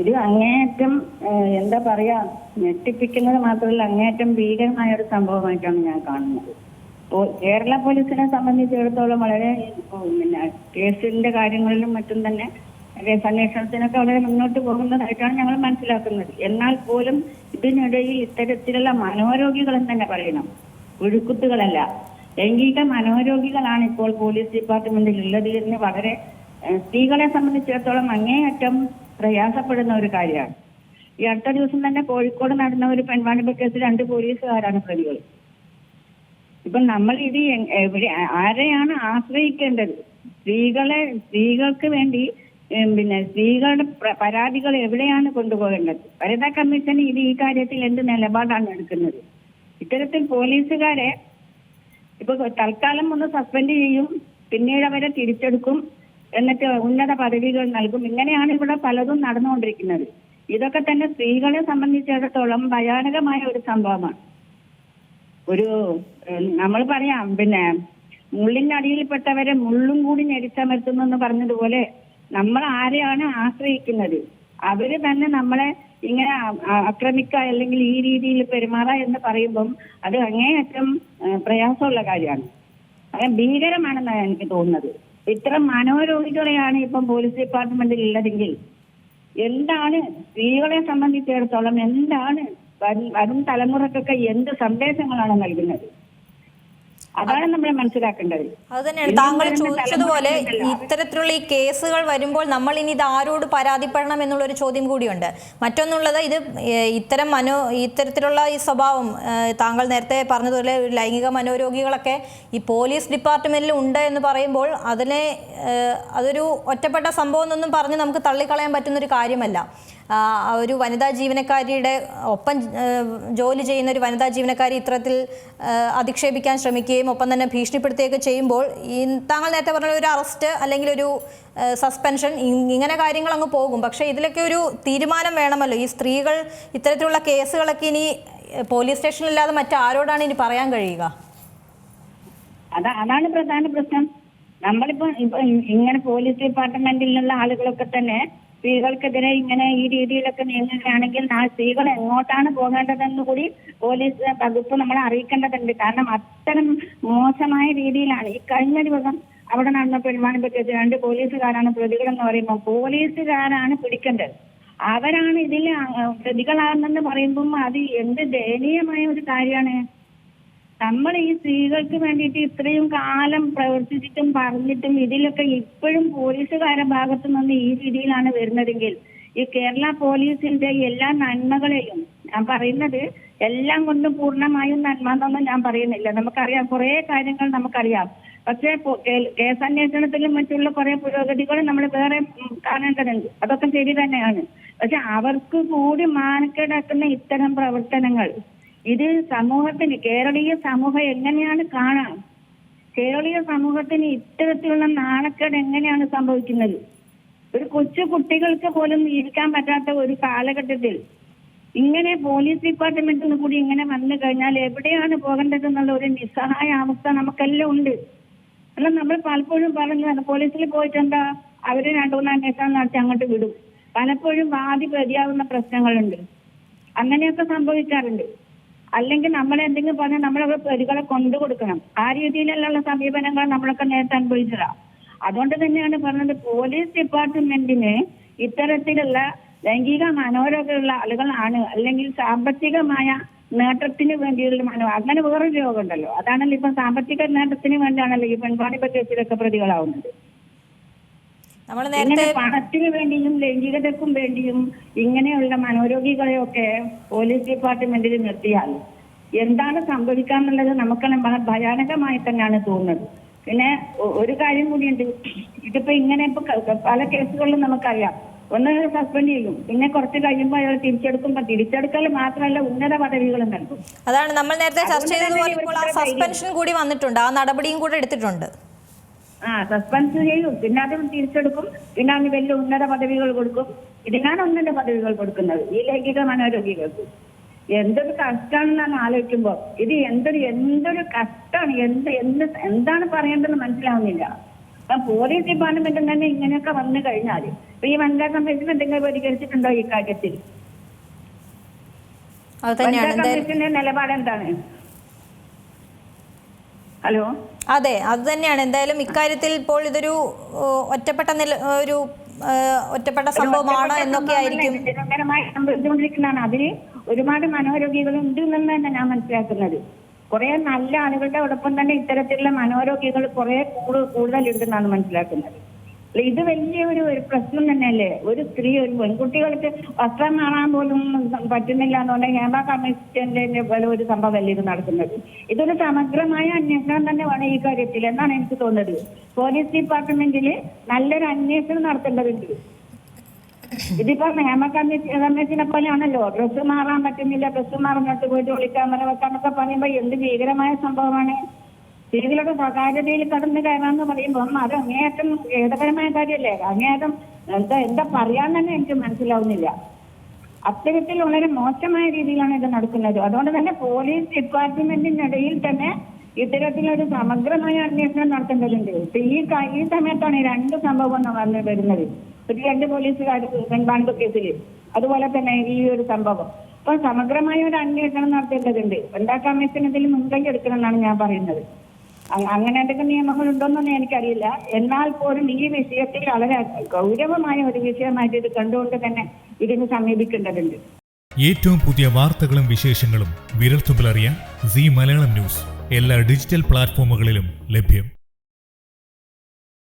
ഇത് അങ്ങേയറ്റം എന്താ പറയാ ഞെട്ടിപ്പിക്കുന്നത് മാത്രമല്ല അങ്ങേയറ്റം ഭീകരമായ ഒരു സംഭവമായിട്ടാണ് ഞാൻ കാണുന്നത്. കേരള പോലീസിനെ സംബന്ധിച്ചിടത്തോളം വളരെ പിന്നെ കേസിന്റെ കാര്യങ്ങളിലും മറ്റും തന്നെ കേസ് അന്വേഷണത്തിനൊക്കെ വളരെ മുന്നോട്ട് പോകുന്നതായിട്ടാണ് ഞങ്ങൾ മനസ്സിലാക്കുന്നത്. എന്നാൽ പോലും ഇതിനിടയിൽ ഇത്തരത്തിലുള്ള മനോരോഗികൾ എന്ന് തന്നെ പറയണം. ഒഴുക്കുത്തുകളല്ല ലൈംഗിക മനോരോഗികളാണ് ഇപ്പോൾ പോലീസ് ഡിപ്പാർട്ട്മെന്റിൽ ഉള്ളത് എന്ന് വളരെ സ്ത്രീകളെ സംബന്ധിച്ചിടത്തോളം അങ്ങേയറ്റം പ്രയാസപ്പെടുന്ന ഒരു കാര്യമാണ്. ഈ അടുത്ത ദിവസം തന്നെ കോഴിക്കോട് നടന്ന ഒരു പെൺവാണിഭ കേസിൽ രണ്ട് പോലീസുകാരാണ് പ്രതികൾ. ഇപ്പൊ നമ്മൾ ഇത് എവിടെ ആരെയാണ് ആശ്രയിക്കേണ്ടത്? സ്ത്രീകളെ സ്ത്രീകൾക്ക് വേണ്ടി പിന്നെ സ്ത്രീകളുടെ പ്ര- പരാതികൾ എവിടെയാണ് കൊണ്ടുപോകേണ്ടത്? വനിതാ കമ്മീഷൻ ഇത് ഈ കാര്യത്തിൽ എന്ത് നിലപാടാണ് എടുക്കുന്നത്? ഇത്തരത്തിൽ പോലീസുകാരെ ഇപ്പൊ തൽക്കാലം ഒന്ന് സസ്പെൻഡ് ചെയ്യും പിന്നീട് അവരെ തിരിച്ചെടുക്കും. എന്നിട്ട് ഉന്നത പദവികൾ നൽകും. ഇങ്ങനെയാണ് ഇവിടെ പലതും നടന്നുകൊണ്ടിരിക്കുന്നത്. ഇതൊക്കെ തന്നെ സ്ത്രീകളെ സംബന്ധിച്ചിടത്തോളം ഭയാനകമായ ഒരു സംഭവമാണ്. ഒരു നമ്മൾ പറയാം പിന്നെ മുള്ളിന്റെ അടിയിൽപ്പെട്ടവരെ മുള്ളും കൂടി ഞെരിച്ചമർത്തുന്നു എന്ന് പറഞ്ഞതുപോലെ നമ്മൾ ആരെയാണ് ആശ്രയിക്കുന്നത്? അവർ തന്നെ നമ്മളെ ഇങ്ങനെ ആക്രമിക്കുക അല്ലെങ്കിൽ ഈ രീതിയിൽ പെരുമാറുക എന്ന് പറയുമ്പം അത് അങ്ങേയറ്റം പ്രയാസമുള്ള കാര്യമാണ്. അങ്ങനെ ഭീകരമാണെന്നാണ് എനിക്ക് തോന്നുന്നത്. ഇത്തരം മനോരോഗികളെയാണ് ഇപ്പം പോലീസ് ഡിപ്പാർട്ട്മെന്റിൽ ഉള്ളതെങ്കിൽ എന്താണ് സ്ത്രീകളെ സംബന്ധിച്ചിടത്തോളം എന്താണ് വരും തലമുറക്കൊക്കെ എന്ത് സന്ദേശങ്ങളാണ് നൽകുന്നത്? അതാണ് നമ്മൾ മനസ്സിലാക്കേണ്ടത്. അത് തന്നെയാണ് താങ്കൾ ചോദിച്ചതുപോലെ. ഇത്തരത്തിലുള്ള ഈ കേസുകൾ വരുമ്പോൾ നമ്മൾ ഇനി ഇത് ആരോട് പരാതിപ്പെടണം എന്നുള്ള ഒരു ചോദ്യം കൂടിയുണ്ട്. മറ്റൊന്നുള്ളത് ഇത് ഇത്തരം മനോ ഇത്തരത്തിലുള്ള ഈ സ്വഭാവം താങ്കൾ നേരത്തെ പറഞ്ഞതുപോലെ ലൈംഗിക മനോരോഗികളൊക്കെ ഈ പോലീസ് ഡിപ്പാർട്ട്മെന്റിൽ ഉണ്ട് എന്ന് പറയുമ്പോൾ അതിനെ അതൊരു ഒറ്റപ്പെട്ട സംഭവം എന്നൊന്നും പറഞ്ഞ് നമുക്ക് തള്ളിക്കളയാൻ പറ്റുന്ന ഒരു കാര്യമല്ല. ഒരു വനിതാ ജീവനക്കാരിയുടെ ഒപ്പം ജോലി ചെയ്യുന്ന ഒരു വനിതാ ജീവനക്കാരി ഇത്തരത്തിൽ അധിക്ഷേപിക്കാൻ ശ്രമിക്കുകയും ഒപ്പം തന്നെ ഭീഷണിപ്പെടുത്തുകയൊക്കെ ചെയ്യുമ്പോൾ ഈ താങ്കൾ നേരത്തെ പറഞ്ഞ ഒരു അറസ്റ്റ് അല്ലെങ്കിൽ ഒരു സസ്പെൻഷൻ ഇങ്ങനെ കാര്യങ്ങൾ അങ്ങ് പോകും. പക്ഷേ ഇതിലൊക്കെ ഒരു തീരുമാനം വേണമല്ലോ. ഈ സ്ത്രീകൾ ഇത്തരത്തിലുള്ള കേസുകളൊക്കെ ഇനി പോലീസ് സ്റ്റേഷനിലല്ലാതെ മറ്റാരോടാണ് ഇനി പറയാൻ കഴിയുക? അതാ അതാണ് പ്രധാന പ്രശ്നം. നമ്മളിപ്പോ ഇങ്ങനെ പോലീസ് ഡിപ്പാർട്ട്മെന്റിലുള്ള ആളുകളൊക്കെ തന്നെ സ്ത്രീകൾക്കെതിരെ ഇങ്ങനെ ഈ രീതിയിലൊക്കെ നീങ്ങുകയാണെങ്കിൽ ആ സ്ത്രീകൾ എങ്ങോട്ടാണ് പോകേണ്ടതെന്ന് കൂടി പോലീസ് വകുപ്പ് നമ്മളെ അറിയിക്കേണ്ടതുണ്ട്. കാരണം അത്തരം മോശമായ രീതിയിലാണ്. ഈ കഴിഞ്ഞ ദിവസം അവിടെ നടന്ന പെരുമാണിപ്പ കേസ് രണ്ട് പോലീസുകാരാണ് പ്രതികളെന്ന് പറയുമ്പോൾ പോലീസുകാരാണ് പിടിക്കേണ്ടത്. അവരാണ് ഇതിൽ പ്രതികളാണെന്ന് പറയുമ്പോൾ അത് എന്ത് ദയനീയമായ ഒരു കാര്യമാണ്. നമ്മൾ ഈ സ്ത്രീകൾക്ക് വേണ്ടിയിട്ട് ഇത്രയും കാലം പ്രവർത്തിച്ചിട്ടും പറഞ്ഞിട്ടും ഇതിലൊക്കെ ഇപ്പോഴും പോലീസുകാരുടെ ഭാഗത്തു നിന്ന് ഈ രീതിയിലാണ് വരുന്നതെങ്കിൽ ഈ കേരള പോലീസിന്റെ എല്ലാ നന്മകളെയും ഞാൻ പറയുന്നത് എല്ലാം കൊണ്ടും പൂർണമായും നന്മ എന്നൊന്നും ഞാൻ പറയുന്നില്ല. നമുക്കറിയാം കുറെ കാര്യങ്ങൾ നമുക്കറിയാം. പക്ഷേ കേസന്വേഷണത്തിലും മറ്റുള്ള കുറെ പുരോഗതികൾ നമ്മൾ വേറെ കാണേണ്ടതുണ്ട്. അതൊക്കെ ശരി തന്നെയാണ്. പക്ഷെ അവർക്ക് കൂടി മാനക്കേടാക്കുന്ന ഇത്തരം പ്രവർത്തനങ്ങൾ ഇത് സമൂഹത്തിന് കേരളീയ സമൂഹം എങ്ങനെയാണ് കാണാം? കേരളീയ സമൂഹത്തിന് ഇത്തരത്തിലുള്ള നാണക്കേട് എങ്ങനെയാണ് സംഭവിക്കുന്നത്? ഒരു കൊച്ചു കുട്ടികൾക്ക് പോലും ജീവിക്കാൻ പറ്റാത്ത ഒരു കാലഘട്ടത്തിൽ ഇങ്ങനെ പോലീസ് ഡിപ്പാർട്ട്മെന്റിൽ നിന്ന് കൂടി ഇങ്ങനെ വന്നു കഴിഞ്ഞാൽ എവിടെയാണ് പോകേണ്ടത് എന്നുള്ള ഒരു നിസ്സഹായ അവസ്ഥ നമുക്കെല്ലാം ഉണ്ട്. അല്ല നമ്മൾ പലപ്പോഴും പറഞ്ഞു പോലീസിൽ പോയിട്ട് എന്താ അവർ രണ്ടു മൂന്ന് അന്വേഷണം നടത്തി അങ്ങോട്ട് വിടും. പലപ്പോഴും വാദി പ്രതിയാവുന്ന പ്രശ്നങ്ങളുണ്ട്. അങ്ങനെയൊക്കെ സംഭവിക്കാറുണ്ട്. അല്ലെങ്കിൽ നമ്മൾ എന്തെങ്കിലും പറഞ്ഞാൽ നമ്മളെ പ്രതികളെ കൊണ്ടു കൊടുക്കണം. ആ രീതിയിലുള്ള സമീപനങ്ങൾ നമ്മളൊക്കെ നേരത്തെ അനുഭവിച്ചതാണ് അതുകൊണ്ട് തന്നെയാണ് പറഞ്ഞത് പോലീസ് ഡിപ്പാർട്ട്മെന്റിന് ഇത്തരത്തിലുള്ള ലൈംഗിക മനോരോഗമുള്ള ആളുകളാണ് അല്ലെങ്കിൽ സാമ്പത്തികമായ നേട്ടത്തിന് വേണ്ടിയുള്ള മനോ അങ്ങനെ വേറൊരു രോഗമുണ്ടല്ലോ. അതാണല്ലോ ഇപ്പൊ സാമ്പത്തിക നേട്ടത്തിന് വേണ്ടിയാണല്ലോ ഈ പെൺവാണിഭ കേസിലൊക്കെ പ്രതികളാവുന്നത്. നമ്മൾ നേരത്തെ പണത്തിന് വേണ്ടിയും ലൈംഗികതക്കും വേണ്ടിയും ഇങ്ങനെയുള്ള മനോരോഗികളെയൊക്കെ പോലീസ് ഡിപ്പാർട്ട്മെന്റിൽ നിർത്തിയാൽ എന്താണ് സംഭവിക്കാന്നുള്ളത് നമുക്ക് ഭയാനകമായി തന്നെയാണ് തോന്നുന്നത്. പിന്നെ ഒരു കാര്യം കൂടിയുണ്ട്. ഇതിപ്പോ ഇങ്ങനെ ഇപ്പൊ പല കേസുകളിലും നമുക്കറിയാം. ഒന്ന് സസ്പെൻഡ് ചെയ്യും. പിന്നെ കുറച്ച് കഴിയുമ്പോൾ അയാൾ തിരിച്ചെടുക്കുമ്പോ തിരിച്ചെടുക്കൽ മാത്രമല്ല ഉന്നത പദവികളും നൽകും. അതാണ് നമ്മൾ നേരത്തെ ചർച്ച ചെയ്തതുപോലെ സസ്പെൻഷൻ കൂടി വന്നിട്ടുണ്ട്. ആ നടപടിയും കൂടെ എടുത്തിട്ടുണ്ട്. ആ സസ്പെൻസ് ചെയ്യും പിന്നെ അത് തിരിച്ചെടുക്കും. പിന്നെ അതിന് വലിയ ഉന്നത പദവികൾ കൊടുക്കും. ഇതിനാണ് ഉന്നത പദവികൾ കൊടുക്കുന്നത്. ഈ ലൈംഗിക മനോരോഗികൾക്ക് എന്തൊരു കഷ്ടമാണെന്നാണ് ആലോചിക്കുമ്പോ ഇത് എന്തൊരു എന്തൊരു കഷ്ടമാണ് എന്ത് എന്ത് എന്താണ് പറയേണ്ടതെന്ന് മനസ്സിലാവുന്നില്ല. അപ്പൊ പോലീസ് ഡിപ്പാർട്ട്മെന്റും തന്നെ ഇങ്ങനെയൊക്കെ വന്നു കഴിഞ്ഞാൽ ഇപ്പൊ ഈ വനിതാ കമ്മീഷൻ എന്തെങ്കിലും പരിഹരിച്ചിട്ടുണ്ടോ ഈ കാര്യത്തിൽ? വനിതാ കമ്മീഷന്റെ നിലപാട് എന്താണ് ഹലോ? അതെ അത് തന്നെയാണ്. എന്തായാലും ഇക്കാര്യത്തിൽ ഇപ്പോൾ ഇതൊരു ഒറ്റപ്പെട്ട നില ഒരു ഒറ്റപ്പെട്ട സംഭവമാണ് എന്നൊക്കെ ആയിരിക്കും. നിരന്തരമായി സംഭവിച്ചുകൊണ്ടിരിക്കുന്നതാണ്. അതിൽ ഒരുപാട് മനോരോഗികൾ ഉണ്ട് എന്ന് തന്നെ ഞാൻ മനസ്സിലാക്കുന്നത്. കുറെ നല്ല ആളുകളുടെ ഒപ്പം തന്നെ ഇത്തരത്തിലുള്ള മനോരോഗികൾ കുറെ കൂടുതലുണ്ടെന്നാണ് മനസ്സിലാക്കുന്നത്. ഇത് വലിയ ഒരു ഒരു പ്രശ്നം തന്നെയല്ലേ? ഒരു സ്ത്രീ ഒരു പെൺകുട്ടികൾക്ക് വസ്ത്രം കാണാൻ പോലും പറ്റുന്നില്ല എന്നുകൊണ്ട് ഹേമ കമ്മീഷന്റെ പോലെ ഒരു സംഭവമല്ലേ ഇത് നടക്കുന്നത്? ഇതൊരു സമഗ്രമായ അന്വേഷണം തന്നെ വേണം ഈ കാര്യത്തിൽ എന്നാണ് എനിക്ക് തോന്നുന്നത്. പോലീസ് ഡിപ്പാർട്ട്മെന്റിൽ നല്ലൊരു അന്വേഷണം നടത്തേണ്ടതുണ്ട്. ഇതിപ്പോ ഹേമ കമ്മീഷൻ കമ്മീഷനെ പോലെയാണല്ലോ. ഡ്രസ്സ് മാറാൻ പറ്റുന്നില്ല ഡ്രസ്സ് മാറുന്നിട്ട് പോയിട്ട് ഒളിക്യാമറ വെക്കാന്നൊക്കെ പറയുമ്പോ എന്ത് ഭീകരമായ സംഭവമാണ്? സ്ത്രീകളുടെ സ്വകാര്യതയിൽ കടന്നു കയറാന്ന് പറയുമ്പോൾ അത് അങ്ങേയറ്റം ഖേദകരമായ കാര്യമല്ലേ അങ്ങേയറ്റം എന്താ എന്താ പറയാൻ തന്നെ എനിക്ക് മനസ്സിലാവുന്നില്ല. അത്തരത്തിൽ വളരെ മോശമായ രീതിയിലാണ് ഇത് നടക്കുന്നത്. അതുകൊണ്ട് തന്നെ പോലീസ് ഡിപ്പാർട്ട്മെന്റിനിടയിൽ തന്നെ ഇത്തരത്തിലൊരു സമഗ്രമായ അന്വേഷണം നടത്തേണ്ടതുണ്ട്. ഇപ്പൊ ഈ ഈ സമയത്താണ് രണ്ട് സംഭവം പറഞ്ഞു വരുന്നത്. ഒരു രണ്ട് പോലീസുകാർ പെൺപാണ്ട് കേസിൽ അതുപോലെ തന്നെ ഈ ഒരു സംഭവം. അപ്പൊ സമഗ്രമായ ഒരു അന്വേഷണം നടത്തേണ്ടതുണ്ട്. വനിതാ കമ്മീഷൻ ഇതിൽ മുൻകൈ എടുക്കണം എന്നാണ് ഞാൻ പറയുന്നത്. അങ്ങനെ എന്തൊക്കെ നിയമങ്ങളുണ്ടോന്നൊന്നും എനിക്കറിയില്ല. എന്നാൽ പോലും ഈ വിഷയത്തിൽ വളരെ ഗൗരവമായ ഒരു വിഷയമായിട്ട് ഇത് കണ്ടുകൊണ്ട് തന്നെ ഇതിന് സമീപിക്കേണ്ടതുണ്ട്. ഏറ്റവും പുതിയ വാർത്തകളും വിശേഷങ്ങളും വിരൽത്തുമ്പിലറിയാൻ സി മലയാളം ന്യൂസ്. എല്ലാ ഡിജിറ്റൽ പ്ലാറ്റ്ഫോമുകളിലും ലഭ്യം.